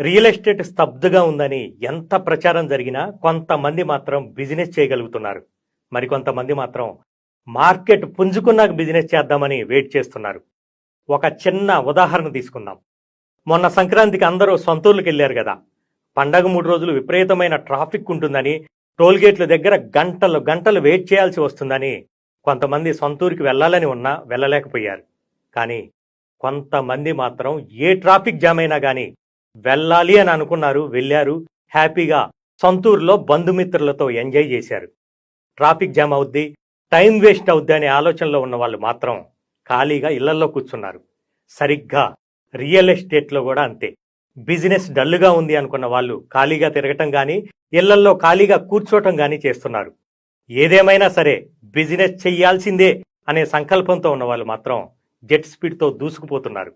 Real estate స్తబ్దుగా ఉందని ఎంత ప్రచారం జరిగినా కొంతమంది మాత్రం బిజినెస్ చేయగలుగుతున్నారు. మరికొంతమంది మాత్రం మార్కెట్ పుంజుకున్నాక బిజినెస్ చేద్దామని వెయిట్ చేస్తున్నారు. ఒక చిన్న ఉదాహరణ తీసుకుందాం. మొన్న సంక్రాంతికి అందరూ సొంతూర్లకు వెళ్ళారు కదా. పండగ మూడు రోజులు విపరీతమైన ట్రాఫిక్ ఉంటుందని టోల్గేట్ల దగ్గర గంటలు గంటలు వెయిట్ చేయాల్సి వస్తుందని కొంతమంది సొంతూరికి వెళ్ళాలని ఉన్నా వెళ్ళలేకపోయారు. కానీ కొంతమంది మాత్రం ఏ ట్రాఫిక్ జామ్ అయినా కానీ వెళ్ళాలి అని అనుకున్నారు వెళ్ళారు. హ్యాపీగా సొంతూరులో బంధుమిత్రులతో ఎంజాయ్ చేశారు. ట్రాఫిక్ జామ్ అవుద్ది టైం వేస్ట్ అవుద్ది అనే ఆలోచనలో ఉన్న వాళ్ళు మాత్రం ఖాళీగా ఇళ్ళల్లో కూర్చున్నారు. సరిగ్గా రియల్ ఎస్టేట్లో కూడా అంతే. బిజినెస్ డల్లుగా ఉంది అనుకున్న వాళ్ళు ఖాళీగా తిరగటం కానీ ఇళ్ళల్లో ఖాళీగా కూర్చోటం కానీ చేస్తున్నారు. ఏదేమైనా సరే బిజినెస్ చెయ్యాల్సిందే అనే సంకల్పంతో ఉన్న వాళ్ళు మాత్రం జెట్ స్పీడ్తో దూసుకుపోతున్నారు.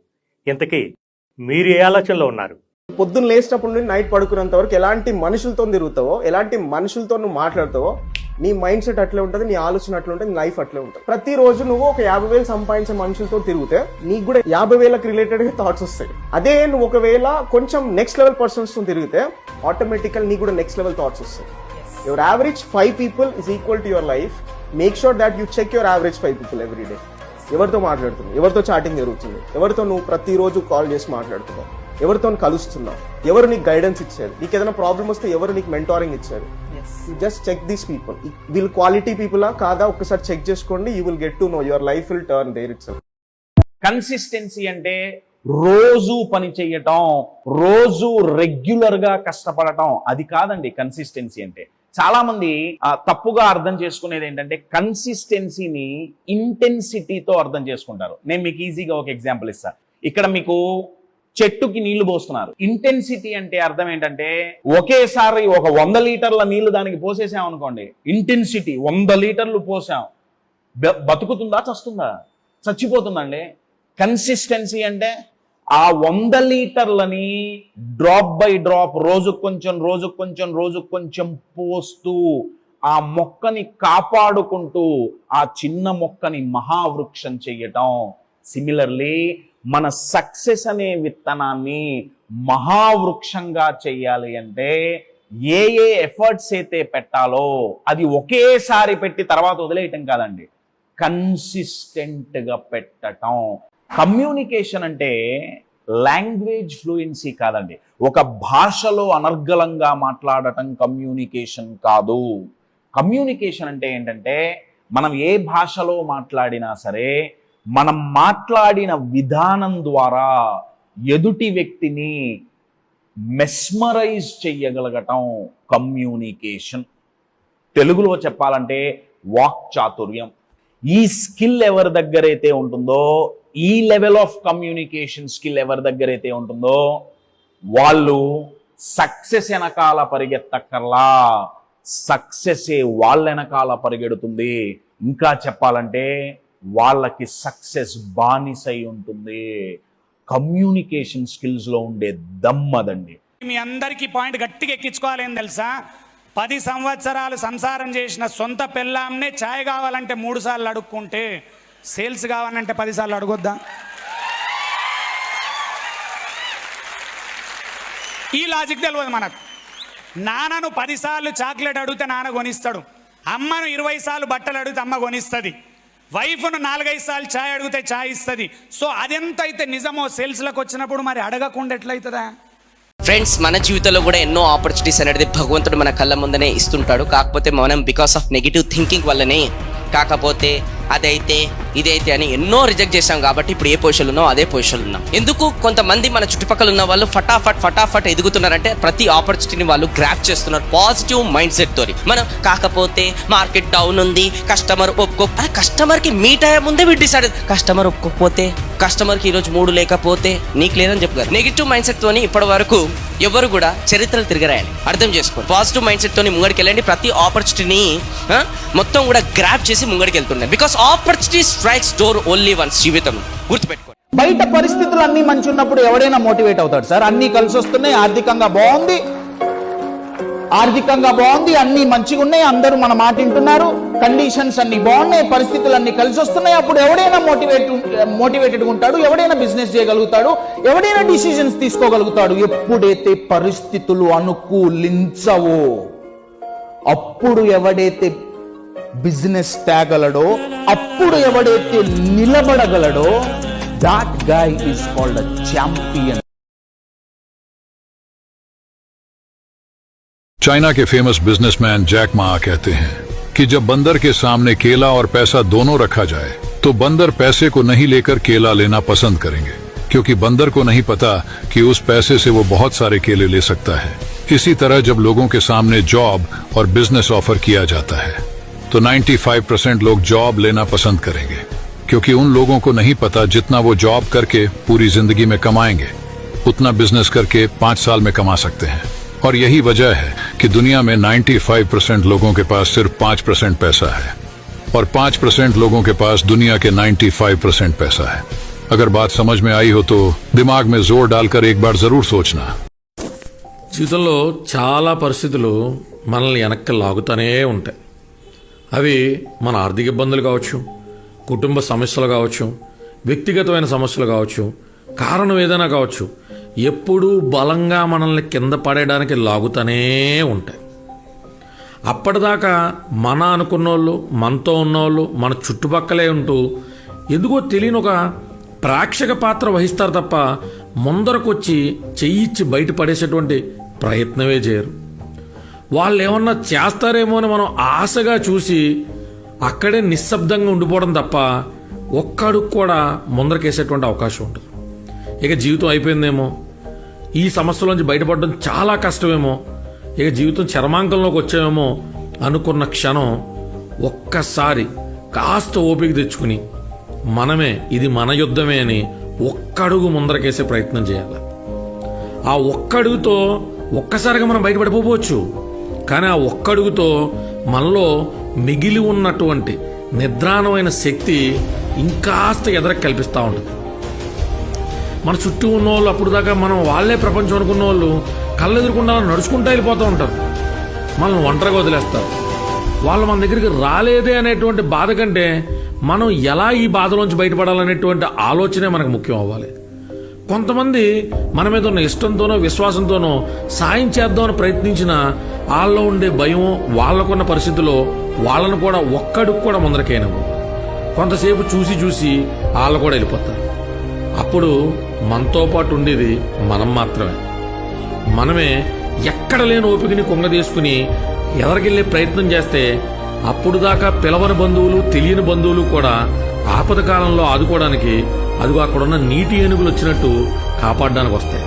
ఇంతకీ మీరు ఏ ఆలోచనలో ఉన్నారు? పొద్దున్న లేచినప్పటి నుండి నైట్ పడుకున్నంత వరకు ఎలాంటి మనుషులతో తిరుగుతావో ఎలాంటి మనుషులతో నువ్వు మాట్లాడతావో నీ మైండ్ సెట్ అట్లే ఉంటుంది నీ ఆలోచన అట్లే ఉంటుంది నీ లైఫ్ అట్లే ఉంటుంది. ప్రతిరోజు నువ్వు ఒక యాభై వేలు సంపాదించే మనుషులతో తిరిగితే నీకు కూడా యాభై వేలకు రిలేటెడ్గా థాట్స్ వస్తాయి. అదే నువ్వు ఒకవేళ కొంచెం నెక్స్ట్ లెవెల్ పర్సన్స్తో తిరిగితే ఆటోమేటికల్ నీకు కూడా నెక్స్ట్ లెవెల్ థాట్స్ వస్తాయి. Your average five people is equal to your life make sure that you check your average five people every day ఎవరితో మాట్లాడుతున్నావు ఎవరితో చాటింగ్ జరుగుతుంది? ఎవరితో నువ్వు ప్రతిరోజు కాల్ చేసి మాట్లాడుతున్నావు? ఎవరితో కలుస్తున్నావు? ఎవరు నీకు గైడెన్స్ ఇచ్చారు? నీకు ఏదైనా ప్రాబ్లం వస్తే ఎవరు నీకు మెంటారింగ్ ఇచ్చారు? జస్ట్ చెక్ దీస్ పీపుల్ వీళ్ళు క్వాలిటీ పీపులా కాదా? ఒక్కసారి చెక్ చేసుకోండి. You will get to know your life will turn there it's consistency అంటే రోజు పని చేయటం రోజు రెగ్యులర్గా కష్టపడటం. అది కాదండి కన్సిస్టెన్సీ అంటే. చాలా మంది తప్పుగా అర్థం చేసుకునేది ఏంటంటే కన్సిస్టెన్సీని ఇంటెన్సిటీతో అర్థం చేసుకుంటారు. నేను మీకు ఈజీగా ఒక ఎగ్జాంపుల్ ఇస్తా. ఇక్కడ మీకు చెట్టుకి నీళ్ళు పోస్తున్నారు. ఇంటెన్సిటీ అంటే అర్థం ఏంటంటే ఒకేసారి ఒక వంద లీటర్ల నీళ్ళు దానికి పోసేసాం అనుకోండి. ఇంటెన్సిటీ వంద లీటర్లు పోసాం. బతుకుతుందా చస్తుందా? చచ్చిపోతుందండి. కన్సిస్టెన్సీ అంటే ఆ వంద లీటర్లని డ్రాప్ బై డ్రాప్ రోజు కొంచెం రోజు కొంచెం రోజు కొంచెం పోస్తూ ఆ మొక్కని కాపాడుకుంటూ ఆ చిన్న మొక్కని మహావృక్షం చెయ్యటం. సిమిలర్లీ మన సక్సెస్ అనే విత్తనాన్ని మహావృక్షంగా చేయాలి అంటే ఏ ఏ ఎఫర్ట్స్ అయితే పెట్టాలో అది ఒకేసారి పెట్టి తర్వాత వదిలేయటం కాదండి. కన్సిస్టెంట్గా పెట్టటం. కమ్యూనికేషన్ అంటే లాంగ్వేజ్ ఫ్లూయెన్సీ కాదండి. ఒక భాషలో అనర్గళంగా మాట్లాడటం కమ్యూనికేషన్ కాదు. కమ్యూనికేషన్ అంటే ఏంటంటే మనం ఏ భాషలో మాట్లాడినా సరే మనం మాట్లాడిన విధానం ద్వారా ఎదుటి వ్యక్తిని మెస్మరైజ్ చెయ్యగలగటం కమ్యూనికేషన్ తెలుగులో చెప్పాలంటే వాక్ చాతుర్యం. ఈ స్కిల్ ఎవరి దగ్గర అయితే ఉంటుందో ఈ లెవెల్ ఆఫ్ కమ్యూనికేషన్ స్కిల్ ఎవరి దగ్గర అయితే ఉంటుందో వాళ్ళు సక్సెస్ వెనకాల పరిగెత్తక్కర్లా సక్సెస్ వాళ్ళ వెనకాల పరిగెడుతుంది. ఇంకా చెప్పాలంటే వాళ్ళకి సక్సెస్ బానిసై ఉంటుంది. కమ్యూనికేషన్ స్కిల్స్లో ఉండే దమ్మదండి మీ అందరికీ పాయింట్ గట్టిగా ఎక్కించుకోవాలి ఏం తెలుసా? పది సంవత్సరాలు సంసారం చేసిన సొంత పెళ్ళాంనే ఛాయ్ కావాలంటే మూడు సార్లు అడుక్కుంటే సేల్స్ కావాలంటే పదిసార్లు అడగొద్దా? ఈ లాజిక్ తెలియదు మనకు. నాన్నను పదిసార్లు చాక్లెట్ అడిగితే నాన్న కొనిస్తాడు. అమ్మను ఇరవై సార్లు బట్టలు అడిగితే అమ్మ కొనిస్తుంది. వైఫ్ను నాలుగైదు సార్లు ఛాయ్ అడిగితే ఛాయ్ ఇస్తుంది. సో అదెంత అయితే నిజమో సేల్స్లకు వచ్చినప్పుడు మరి అడగకుండా ఎట్లయితుందా? ఫ్రెండ్స్ మన జీవితంలో కూడా ఎన్నో ఆపర్చునిటీస్ అనేది భగవంతుడు మన కళ్ళ ముందనే ఇస్తుంటాడు. కాకపోతే మనం బికాస్ ఆఫ్ నెగిటివ్ థింకింగ్ వల్లనే కాకపోతే అదైతే ఇదైతే అని ఎన్నో రిజెక్ట్ చేశాం కాబట్టి ఇప్పుడు ఏ పొజిషన్ ఉన్నాం అదే పొజిషన్లో ఉన్నాం. ఎందుకు? కొంతమంది మన చుట్టుపక్కల ఉన్న వాళ్ళు ఫటాఫట్ ఫటాఫట్ ఎదుగుతున్నారంటే ప్రతి ఆపర్చునిటీని వాళ్ళు గ్రాప్ చేస్తున్నారు పాజిటివ్ మైండ్ సెట్ తోని. మనం కాకపోతే మార్కెట్ డౌన్ ఉంది కస్టమర్ ఒప్పుకో కస్టమర్కి మీట్ అయ్యే ముందే వీడు డిసైడ్ కస్టమర్ ఒప్పుకోకపోతే కస్టమర్కి ఈరోజు మూడు లేకపోతే నీకు లేదని చెప్పుకోరు. నెగిటివ్ మైండ్ సెట్ తోని ఇప్పటి వరకు ఎవరు కూడా చరిత్రలు తిరగరాయాలి అర్థం చేసుకోండి పాజిటివ్ మైండ్ సెట్ తోని ముంగడికి వెళ్ళండి. ప్రతి ఆపర్చునిటీని మొత్తం కూడా గ్రాప్ చేసి ముంగడికి వెళ్తున్నాయి because opportunity strikes door only once జీవితం. గుర్తుపెట్టుకోండి బయట పరిస్థితులు అన్ని మంచి ఉన్నప్పుడు ఎవడైనా మోటివేట్ అవుతాడు సార్? అన్ని కలిసి వస్తున్నాయి ఆర్థికంగా బాగుంది ఆర్థికంగా బాగుంది అన్ని మంచిగా ఉన్నాయి అందరూ మన మాట వింటున్నారు. కండిషన్స్ అన్ని బాగున్నాయి పరిస్థితులు అన్ని కలిసి వస్తున్నాయి. అప్పుడు ఎవడైనా మోటివేట్ మోటివేటెడ్ ఉంటాడు ఎవడైనా బిజినెస్ చేయగలుగుతాడు ఎవడైనా డిసిజన్స్ తీసుకోగలుగుతాడు. ఎప్పుడైతే పరిస్థితులు అనుకూలించవో అప్పుడు ఎవడైతే బిజినెస్ తేగలడో అప్పుడు ఎవడైతే నిలబడగలడో that guy is called a champion China के फ़ेमस बिजनेसमैन जैक मा कहते हैं कि जब बंदर के सामने केला और पैसा दोनों रखा जाए तो बंदर पैसे को नहीं लेकर केला लेना पसंद करेंगे, क्योंकि बंदर को नहीं पता कि उस पैसे से वो बहुत सारे केले ले सकता है। इसी तरह जब लोगों के सामने जॉब और बिज़नेस ऑफ़र किया जाता है तो 95 परसेंट लोग जॉब लेना पसंद करेंगे, क्योंकि उन लोगों को नहीं पता जितना वो जॉब करके पूरी ज़िंदगी में कमाएँगे, उतना बिज़नेस करके पाँच साल में कमा सकते हैं। और यही वजह है कि दुनिया में 95 परसेंट लोगों के पास सिर्फ पांच परसेंट पैसा है और पांच परसेंट लोगों के पास दुनिया के 95 परसेंट पैसा है अगर बात समझ में आई हो तो दिमाग में जोर डालकर एक बार जरूर सोचना జీవితంలో చాలా పరిస్థితులు మనల్ని వెనక్కి లాగుతూనే ఉంటాయి అవి మన ఆర్థిక ఇబ్బందులు కావచ్చు కుటుంబ సమస్యలు కావచ్చు వ్యక్తిగతమైన సమస్యలు కావచ్చు కారణం ఏదైనా కావచ్చు ఎప్పుడూ బలంగా మనల్ని కింద పడేయడానికి లాగుతూనే ఉంటాయి. అప్పటిదాకా మన అనుకున్నోళ్ళు మనతో ఉన్నోళ్ళు మన చుట్టుపక్కలే ఉంటూ ఎందుకో తెలియని ఒక ప్రేక్షక పాత్ర వహిస్తారు తప్ప ముందరకొచ్చి చెయ్యిచ్చి బయట పడేసేటువంటి ప్రయత్నమే చేయరు. వాళ్ళు ఏమన్నా చేస్తారేమో అని మనం ఆశగా చూసి అక్కడే నిశ్శబ్దంగా ఉండిపోవడం తప్ప ఒక్కడుకు కూడా ముందరకేసేటువంటి అవకాశం ఉంటుంది ఇక జీవితం అయిపోయిందేమో ఈ సమస్యలోంచి బయటపడడం చాలా కష్టమేమో. ఇక జీవితం చర్మాంకంలోకి వచ్చామేమో అనుకున్న క్షణం ఒక్కసారి కాస్త ఓపిక తెచ్చుకుని మనమే ఇది మన యుద్ధమే అని ఒక్కడుగు ముందరకేసే ప్రయత్నం చేయాలి. ఆ ఒక్కడుగుతో ఒక్కసారిగా మనం బయటపడిపోవచ్చు. కానీ ఆ ఒక్కడుగుతో మనలో మిగిలి ఉన్నటువంటి నిద్రాణమైన శక్తి ఇంకాస్త ఎదరకు కల్పిస్తూ ఉంటుంది. మన చుట్టూ ఉన్న వాళ్ళు అప్పుడు దాకా మనం వాళ్ళే ప్రపంచం అనుకున్న వాళ్ళు కళ్ళు ఎదురుకుండా నడుచుకుంటూ వెళ్ళిపోతూ ఉంటారు. మనల్ని ఒంటరిగా వదిలేస్తారు. వాళ్ళు మన దగ్గరికి రాలేదే అనేటువంటి బాధ కంటే మనం ఎలా ఈ బాధలోంచి బయటపడాలనేటువంటి ఆలోచనే మనకు ముఖ్యం అవ్వాలి. కొంతమంది మన మీద ఉన్న ఇష్టంతోనో విశ్వాసంతోనో సాయం చేద్దామని ప్రయత్నించిన వాళ్ళలో ఉండే భయం వాళ్ళకున్న పరిస్థితిలో వాళ్ళను కూడా ఒక్కడికి కూడా ముందరకైనవు కొంతసేపు చూసి చూసి వాళ్ళు కూడా వెళ్ళిపోతారు. అప్పుడు మనతో పాటు ఉండేది మనం మాత్రమే. మనమే ఎక్కడ లేని ఓపికని కుంగదీసుకుని ఎదరికెళ్ళే ప్రయత్నం చేస్తే అప్పుడు దాకా పిలవని బంధువులు తెలియని బంధువులు కూడా ఆపద కాలంలో ఆదుకోవడానికి అదిగో అక్కడున్న నీటి ఏనుగులు వచ్చినట్టు కాపాడడానికి వస్తాయి.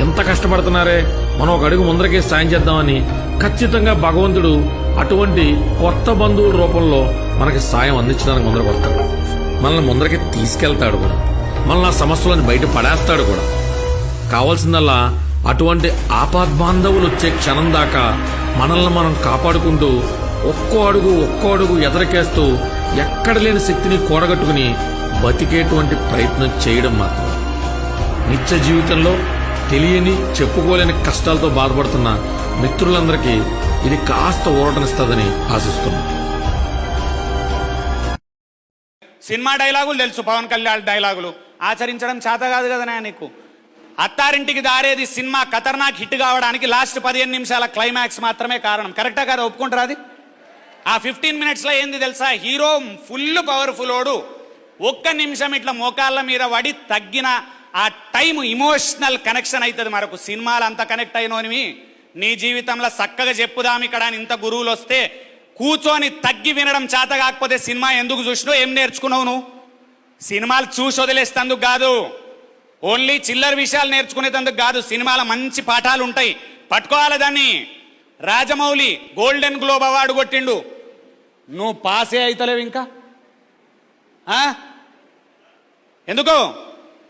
ఎంత కష్టపడుతున్నారే మనం ఒక అడుగు ముందరకే సాయం చేద్దామని ఖచ్చితంగా భగవంతుడు అటువంటి కొత్త బంధువుల రూపంలో మనకి సాయం అందించడానికి ముందరకు వస్తాడు మనల్ని ముందరకి తీసుకెళ్తాడు కూడా. మళ్ళా సమస్యలను బయట పడేస్తాడు కూడా. కావాల్సిందల్లా అటువంటి ఆపాద్బాంధవులు వచ్చే క్షణం దాకా మనల్ని మనం కాపాడుకుంటూ ఒక్కో అడుగు ఒక్కో అడుగు ఎదరకేస్తూ ఎక్కడ లేని శక్తిని కూడగట్టుకుని బతికేటువంటి ప్రయత్నం చేయడం మాత్రం. నిత్య జీవితంలో తెలియని చెప్పుకోలేని కష్టాలతో బాధపడుతున్న మిత్రులందరికీ ఇది కాస్త ఊరటనిస్తుందని ఆశిస్తున్నాను సినిమా డైలాగులు తెలుసు పవన్ కళ్యాణ్ డైలాగులు. ఆచరించడం చేత కాదు కదా నీకు? అత్తారింటికి దారేది సినిమా ఖతర్నాక్ హిట్ కావడానికి లాస్ట్ పదిహేను నిమిషాల క్లైమాక్స్ మాత్రమే కారణం. కరెక్టా కదా? ఒప్పుకుంటారా అది? ఆ ఫిఫ్టీన్ మినిట్స్లో ఏంది తెలుసా? హీరో ఫుల్ పవర్ఫుల్ ఓడు. ఒక్క నిమిషం ఇట్లా మోకాళ్ళ మీద పడి తగ్గిన ఆ టైం ఇమోషనల్ కనెక్షన్ అవుతుంది మనకు. సినిమాలు అంత కనెక్ట్ అయినోనివి. నీ జీవితంలో చక్కగా చెప్పుదాం ఇక్కడ అని ఇంత గురువులు వస్తే కూర్చొని తగ్గి వినడం చేత కాకపోతే సినిమా ఎందుకు చూసినావు? ఏం నేర్చుకున్నావు నువ్వు? సినిమాలు చూసి వదిలేస్తందుకు కాదు. ఓన్లీ చిల్లర విషయాలు నేర్చుకునేటందుకు కాదు సినిమాల మంచి పాఠాలు ఉంటాయి. పట్టుకోవాలి దాన్ని. రాజమౌళి గోల్డెన్ గ్లోబ్ అవార్డు కొట్టిండు. నువ్వు పాసే అవుతలేవు ఇంకా. ఆ? ఎందుకు?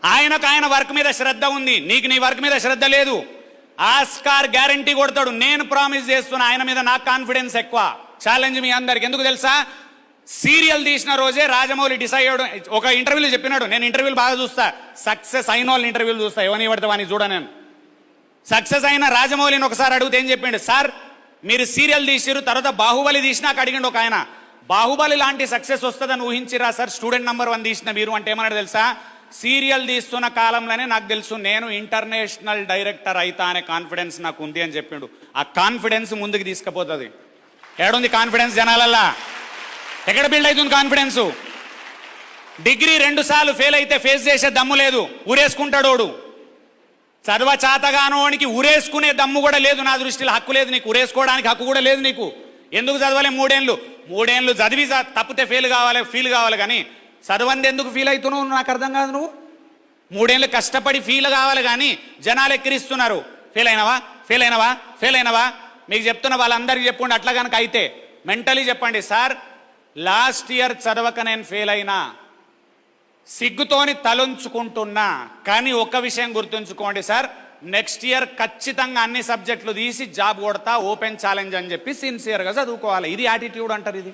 ఆయనకు ఆయన వర్క్ మీద శ్రద్ధ ఉంది. నీకు నీ వర్క్ మీద శ్రద్ధ లేదు. ఆస్కార్ గ్యారంటీ కొడతాడు. నేను ప్రామిస్ చేస్తున్నా. ఆయన మీద నాకు కాన్ఫిడెన్స్ ఎక్కువ. ఛాలెంజ్ మీ అందరికి. ఎందుకు తెలుసా? సీరియల్ తీసిన రోజే రాజమౌళి డిసైడ్ ఒక ఇంటర్వ్యూలో చెప్పినాడు నేను ఇంటర్వ్యూలు బాగా చూస్తా. సక్సెస్ అయిన వాళ్ళు ఇంటర్వ్యూలు చూస్తా. ఎవరిని పడితే వాని చూడ నేను. సక్సెస్ అయిన రాజమౌళిని ఒకసారి అడిగితే ఏం చెప్పిండు? సార్ మీరు సీరియల్ తీసిరు తర్వాత బాహుబలి తీసినాక అడిగిండు ఒక ఆయన. బాహుబలి లాంటి సక్సెస్ వస్తుందని ఊహించిరా సార్? స్టూడెంట్ నెంబర్ వన్ తీసిన మీరు అంటే ఏమన్నాడు తెలుసా? సీరియల్ తీస్తున్న కాలంలోనే నాకు తెలుసు నేను ఇంటర్నేషనల్ డైరెక్టర్ అయితా అనే కాన్ఫిడెన్స్ నాకు ఉంది అని చెప్పిండు. ఆ కాన్ఫిడెన్స్ ముందుకు తీసుకుపోతుంది. ఏడుంది కాన్ఫిడెన్స్ జనాలల్లా? ఎక్కడ బిల్డ్ అవుతుంది కాన్ఫిడెన్స్ డిగ్రీ రెండు సార్లు ఫెయిల్ అయితే ఫేస్ చేసే దమ్ము లేదు ఊరేసుకుంటాడోడు చదవ చాతగానోనికి ఊరేసుకునే దమ్ము కూడా లేదు నా దృష్టిలో హక్కు లేదు నీకు ఊరేసుకోవడానికి హక్కు కూడా లేదు నీకు. ఎందుకు చదవలే మూడేళ్ళు? మూడేళ్ళు చదివి తప్పితే ఫెయిల్ కావాలి ఫీల్ కావాలి కానీ చదవంది ఎందుకు ఫీల్ అవుతున్నావు నాకు అర్థం కాదు నువ్వు. మూడేళ్ళు కష్టపడి ఫీల్ కావాలి కానీ జనాలు ఎక్కిరిస్తున్నారు. ఫెయిల్ అయినవా? ఫెయిల్ అయినవా? ఫెయిల్ అయినవా? మీకు చెప్తున్న వాళ్ళందరికీ చెప్పండి అట్లా కనుక అయితే. మెంటలీ చెప్పండి సార్ లాస్ట్ ఇయర్ చదవక నేను ఫెయిల్ అయినా సిగ్గుతోని తలుంచుకుంటున్నా. కానీ ఒక్క విషయం గుర్తుంచుకోండి సార్ నెక్స్ట్ ఇయర్ ఖచ్చితంగా అన్ని సబ్జెక్టులు తీసి జాబ్ కొడతా ఓపెన్ ఛాలెంజ్ అని చెప్పి సిన్సియర్గా చదువుకోవాలి. ఇది యాటిట్యూడ్ అంటారు ఇది.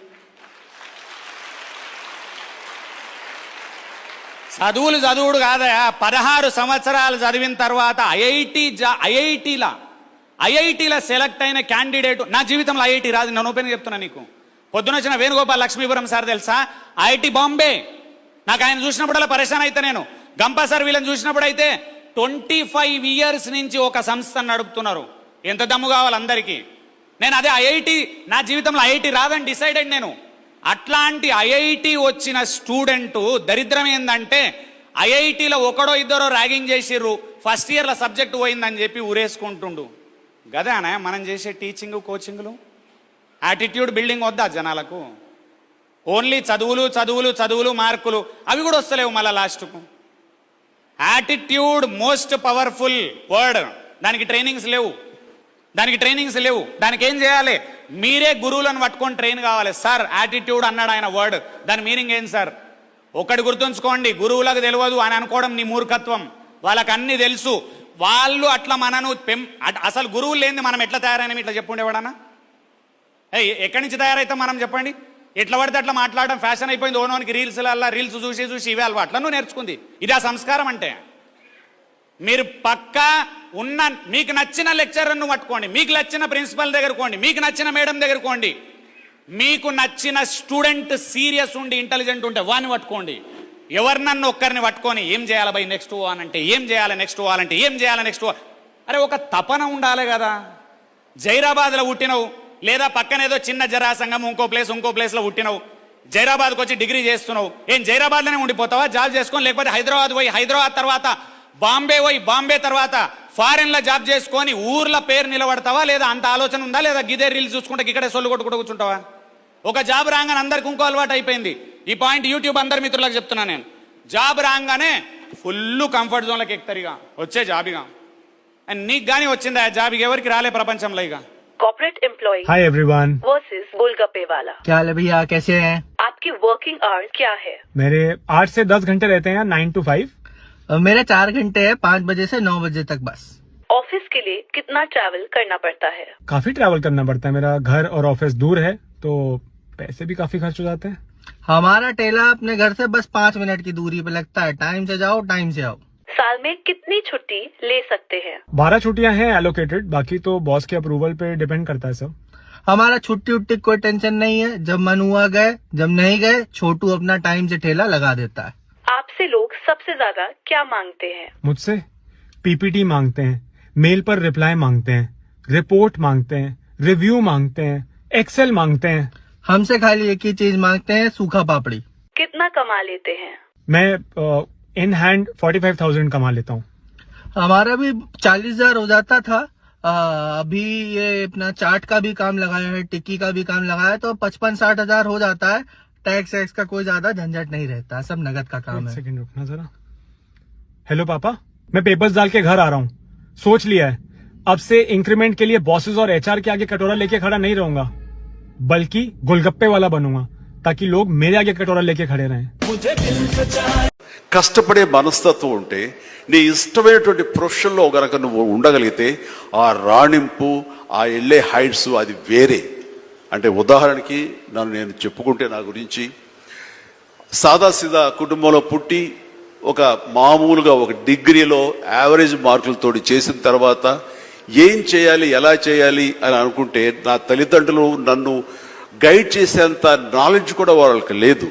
చదువులు చదువుడు కాదయా పదహారు సంవత్సరాలు చదివిన తర్వాత ఐఐటి జా ఐఐటీలా ఐఐటీలో సెలెక్ట్ అయిన క్యాండిడేట్ నా జీవితంలో ఐఐటి రాదు నేను ఓపెన్ చెప్తున్నా నీకు. పొద్దున వచ్చిన వేణుగోపాల్ లక్ష్మీపురం సార్ తెలుసా? ఐటీ బాంబే. నాకు ఆయన చూసినప్పుడల్లా పరేషాన్ అయితే నేను. గంపా సార్ వీళ్ళని చూసినప్పుడు అయితే ట్వంటీ ఫైవ్ ఇయర్స్ నుంచి ఒక సంస్థను నడుపుతున్నారు. ఎంత దమ్ము కావాలి అందరికీ? నేను అదే ఐఐటి నా జీవితంలో ఐఐటి రాదని డిసైడెడ్ నేను. అట్లాంటి ఐఐటి వచ్చిన స్టూడెంట్ దరిద్రం ఏంటంటే ఐఐటిలో ఒకడో ఇద్దరో ర్యాగింగ్ చేసిర్రు. ఫస్ట్ ఇయర్లో సబ్జెక్ట్ పోయిందని చెప్పి ఊరేసుకుంటుండు. గదానా మనం చేసే టీచింగ్ కోచింగ్లు? యాటిట్యూడ్ బిల్డింగ్ వద్దా జనాలకు? ఓన్లీ చదువులు చదువులు చదువులు మార్కులు అవి కూడా వస్తలేవు మళ్ళీ లాస్ట్కు యాటిట్యూడ్ మోస్ట్ పవర్ఫుల్ వర్డ్ దానికి ట్రైనింగ్స్ లేవు. దానికి ట్రైనింగ్స్ లేవు. దానికి ఏం చేయాలి? మీరే గురువులను పట్టుకొని ట్రైన్ కావాలి. సార్ యాటిట్యూడ్ అన్నాడు ఆయన వర్డ్ దాని మీనింగ్ ఏంటి సార్ ఒకటి గుర్తుంచుకోండి. గురువులకు తెలియదు అని అనుకోవడం నీ మూర్ఖత్వం. వాళ్ళకి అన్ని తెలుసు. వాళ్ళు అట్లా మనను పెం అట్- అసలు గురువులు లేని మనం ఎట్లా తయారైనా? ఇట్లా చెప్పుండేవాడన్నా? ఎక్కడి నుంచి తయారైతే మనం చెప్పండి? ఎట్లా పడితే అట్లా మాట్లాడడం ఫ్యాషన్ అయిపోయింది ఓనోనికి రీల్స్ అలా రీల్స్ చూసి చూసి ఇవే అలవాట్లను నువ్వు నేర్చుకుంది. ఇది ఆ సంస్కారం అంటే. మీరు పక్కా ఉన్న మీకు నచ్చిన లెక్చరర్ను పట్టుకోండి. మీకు నచ్చిన ప్రిన్సిపల్ దగ్గర కోండి మీకు నచ్చిన మేడం దగ్గర కోండి మీకు నచ్చిన స్టూడెంట్ సీరియస్ ఉండి ఇంటెలిజెంట్ ఉంటే వాడిని పట్టుకోండి. ఎవరినన్ను ఒక్కరిని పట్టుకొని ఏం చేయాలి బై నెక్స్ట్ అని అంటే ఏం చేయాలి నెక్స్ట్ అంటే ఏం చేయాలి నెక్స్ట్ అరే ఒక తపన ఉండాలి కదా. జైరాబాద్లో పుట్టినవు. లేదా పక్కన ఏదో చిన్న జరాసంగం ఇంకో ప్లేస్ ఇంకో ప్లేస్లో పుట్టినవు. జైరాబాద్కి వచ్చి డిగ్రీ చేస్తున్నావు. ఏం జైరాబాద్లోనే ఉండిపోతావా? జాబ్ చేసుకొని లేకపోతే హైదరాబాద్ పోయి హైదరాబాద్ తర్వాత బాంబే పోయి బాంబే తర్వాత ఫారెన్లో జాబ్ చేసుకొని ఊర్ల పేరు నిలబడతావా? లేదా అంత ఆలోచన ఉందా? లేదా గిదే రీల్స్ చూసుకుంటే ఇక్కడే సొల్లు కొట్టుకుంటూ కూర్చుంటావా? ఒక జాబ్ రాగానే అందరికి ఇంకో అలవాటు అయిపోయింది. ఈ పాయింట్ యూట్యూబ్ అందరి మిత్రులకు చెప్తున్నా నేను. జాబ్ రాగానే ఫుల్ కంఫర్ట్ జోన్లోకి ఎక్కుతారు ఇక. వచ్చే జాబ్ ఇక. అండ్ నీకు కానీ వచ్చిందా? ఆ జాబ్ ఎవరికి రాలే ప్రపంచంలో ఇక. Corporate employee hi everyone versus golgappe वाला क्या हाल है भैया? कैसे हैं? आपकी वर्किंग आवर्स क्या है? मेरे आठ से दस घंटे रहते हैं नाइन टू फाइव मेरे चार घंटे है पाँच बजे से नौ बजे तक बस। ऑफ़िस के लिए कितना ट्रैवल करना पड़ता है? काफ़ी ट्रैवल करना पड़ता है। मेरा घर और ऑफ़िस दूर है तो पैसे भी काफ़ी खर्च हो जाते हैं। हमारा टेला अपने घर से बस पाँच मिनट की दूरी पे लगता है। टाइम से जाओ टाइम से आओ। साल में कितनी छुट्टी ले सकते हैं? बारह छुट्टियाँ हैं एलोकेटेड बाकी तो बॉस के अप्रूवल पे डिपेंड करता है सब। हमारा छुट्टी उट्टी कोई टेंशन नहीं है। जब मन हुआ गए जब नहीं गए छोटू अपना टाइम से ठेला लगा देता है। आपसे लोग सबसे ज़्यादा क्या मांगते हैं? मुझसे पीपीटी मांगते हैं मेल पर रिप्लाई मांगते हैं रिपोर्ट मांगते हैं रिव्यू मांगते हैं एक्सेल मांगते हैं। हमसे खाली एक ही चीज़ मांगते हैं सूखा पापड़ी। कितना कमा लेते हैं? मैं in hand forty five thousand कमा लेता हूँ। हमारा भी चालीस हज़ार हो जाता था। आ, अभी ये अपना चाट का भी काम लगाया है टिक्की का भी काम लगाया है तो पचपन साठ हज़ार हो जाता है। टैक्स वैक्स का कोई ज़्यादा झंझट नहीं रहता सब नगद का काम है। सेकंड रुकना जरा। हेलो पापा। मैं पेपर्स डाल के घर आ रहा हूँ। सोच लिया है। अब से इंक्रीमेंट के लिए बॉसेस और एचआर के आगे कटोरा लेके खड़ा नहीं रहूँगा। बल्कि गोलगप्पे वाला बनूँगा ताकि लोग मेरे आगे कटोरा लेके खड़े रहें। కష్టపడే మనస్తత్వం ఉంటే నీ ఇష్టమైనటువంటి ప్రొఫెషన్లో గనక నువ్వు ఉండగలిగితే ఆ రాణింపు ఆ వెళ్ళే హైట్స్ అది వేరే. అంటే ఉదాహరణకి నన్ను నేను చెప్పుకుంటే నా గురించి సాదాసీదా కుటుంబంలో పుట్టి ఒక మామూలుగా ఒక డిగ్రీలో యావరేజ్ మార్కులతో చేసిన తర్వాత ఏం చేయాలి ఎలా చేయాలి అని అనుకుంటే నా తల్లిదండ్రులు నన్ను గైడ్ చేసేంత నాలెడ్జ్ కూడా వాళ్ళకి లేదు.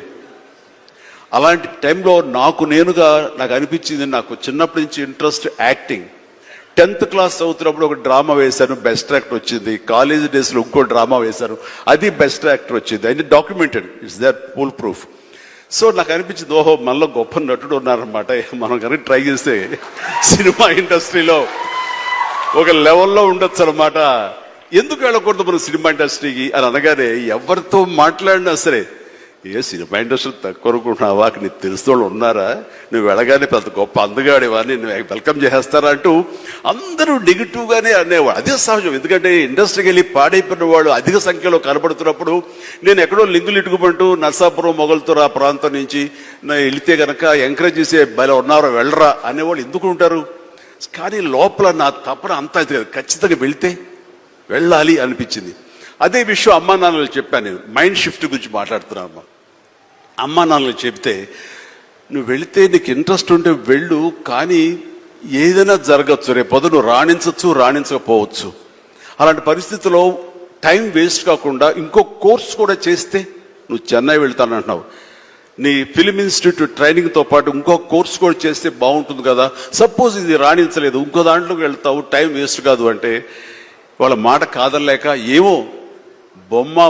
అలాంటి టైంలో నాకు నేనుగా నాకు అనిపించింది నాకు చిన్నప్పటి నుంచి ఇంట్రెస్ట్ యాక్టింగ్. టెన్త్ క్లాస్ చదువుతున్నప్పుడు ఒక డ్రామా వేశాను బెస్ట్ యాక్టర్ వచ్చింది. కాలేజ్ డేస్లో ఇంకో డ్రామా వేశాను అది బెస్ట్ యాక్టర్ వచ్చింది. అది documented it's the full proof. So నాకు అనిపించింది ఓహో మనలో గొప్ప నటుడు ఉన్నారనమాట మనం కనుక ట్రై చేస్తే సినిమా ఇండస్ట్రీలో ఒక లెవెల్లో ఉండొచ్చు అనమాట ఎందుకు వెళ్ళకూడదు మనం సినిమా ఇండస్ట్రీకి? అని అనగానే ఎవరితో మాట్లాడినా సరే ఏ సినిమా ఇండస్ట్రీ తక్కువ అనుకుంటున్నావా? నీకు తెలిసిన వాళ్ళు ఉన్నారా? నువ్వు వెళ్ళగానే పెద్ద గొప్ప అందగాడివని నువ్వు వెల్కమ్ చేస్తారా అంటూ అందరూ నెగిటివ్గానే అనేవాడు అదే సహజం. ఎందుకంటే ఇండస్ట్రీకి వెళ్ళి పాడైపోయిన వాళ్ళు అధిక సంఖ్యలో కనబడుతున్నప్పుడు నేను ఎక్కడో లింగులు ఇటుకుమంటూ నర్సాపురం మొగల్తూరు ఆ ప్రాంతం నుంచి వెళితే గనక ఎంకరేజ్ చేసే బల ఉన్నారో వెళ్ళరా అనేవాళ్ళు ఎందుకు ఉంటారు? కానీ లోపల నా తపన అంతా ఇది కదా, ఖచ్చితంగా వెళితే వెళ్ళాలి అనిపించింది. అదే విషయం అమ్మా నాన్నలు చెప్పాను నేను. మైండ్ షిఫ్ట్ గురించి మాట్లాడుతున్నాను అమ్మా. అమ్మ నాన్నలు చెప్తే నువ్వు వెళితే నీకు ఇంట్రెస్ట్ ఉంటే వెళ్ళు కానీ ఏదైనా జరగచ్చు. రేపు పొద్దు నువ్వు రాణించవచ్చు రాణించకపోవచ్చు. అలాంటి పరిస్థితుల్లో టైం వేస్ట్ కాకుండా ఇంకో కోర్స్ కూడా చేస్తే నువ్వు చెన్నై వెళ్తానంటున్నావు. నీ ఫిలిం ఇన్స్టిట్యూట్ ట్రైనింగ్తో పాటు ఇంకో కోర్స్ కూడా చేస్తే బాగుంటుంది కదా. సపోజ్ ఇది రాణించలేదు ఇంకో దాంట్లోకి వెళ్తావు టైం వేస్ట్ కాదు అంటే వాళ్ళ మాట కాదలేక ఏమో బొమ్మ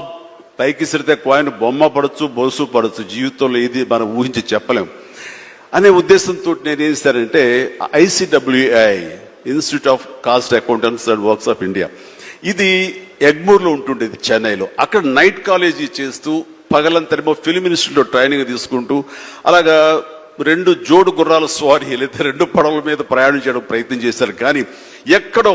పైకి సిరితే కాయిన్ బొమ్మ పడచ్చు బొలుసు పడచ్చు జీవితంలో ఇది మనం ఊహించి చెప్పలేం. అనే ఉద్దేశంతో నేను ఏం చేశానంటే ICWI institute of cost accountants and works of India ఇది ఎగ్మూర్లో ఉంటుండేది చెన్నైలో. అక్కడ నైట్ కాలేజీ చేస్తూ పగలంతరేమో ఫిలిం ఇన్స్టిట్యూట్లో ట్రైనింగ్ తీసుకుంటూ అలాగా రెండు జోడు గుర్రాల స్వారీ లేదా రెండు పడవల మీద ప్రయాణం చేయడం ప్రయత్నం చేశారు. కానీ ఎక్కడో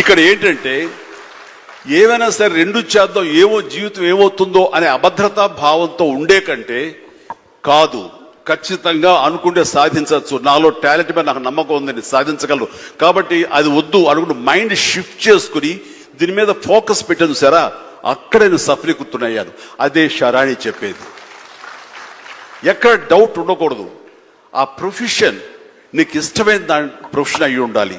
ఇక్కడ ఏంటంటే ఏమైనా సరే రెండు చేద్దాం ఏమో జీవితం ఏమవుతుందో అనే అభద్రతా భావంతో ఉండే కంటే కాదు. ఖచ్చితంగా అనుకుంటే సాధించవచ్చు. నాలో టాలెంట్ మీద నాకు నమ్మకం ఉందని సాధించగలరు కాబట్టి అది వద్దు అనుకుంటూ మైండ్ షిఫ్ట్ చేసుకుని దీని మీద ఫోకస్ పెట్టాను సరా. అక్కడ నేను సఫలీకృతునయ్యాను అదే షరాణి చెప్పేది. ఎక్కడ డౌట్ ఉండకూడదు. ఆ ప్రొఫెషన్ నీకు ఇష్టమైన దాని ప్రొఫెషన్ అయి ఉండాలి.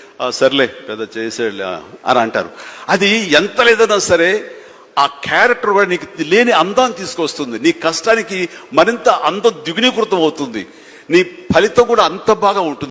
సర్లే పెద్ద చేసేళ్ళ అని అంటారు. అది ఎంత లేదన్నా సరే ఆ క్యారెక్టర్ కూడా నీకు లేని అందాన్ని తీసుకొస్తుంది. నీ కష్టానికి మరింత అందం ద్విగుణీకృతం అవుతుంది. నీ ఫలితం కూడా అంత బాగా ఉంటుంది.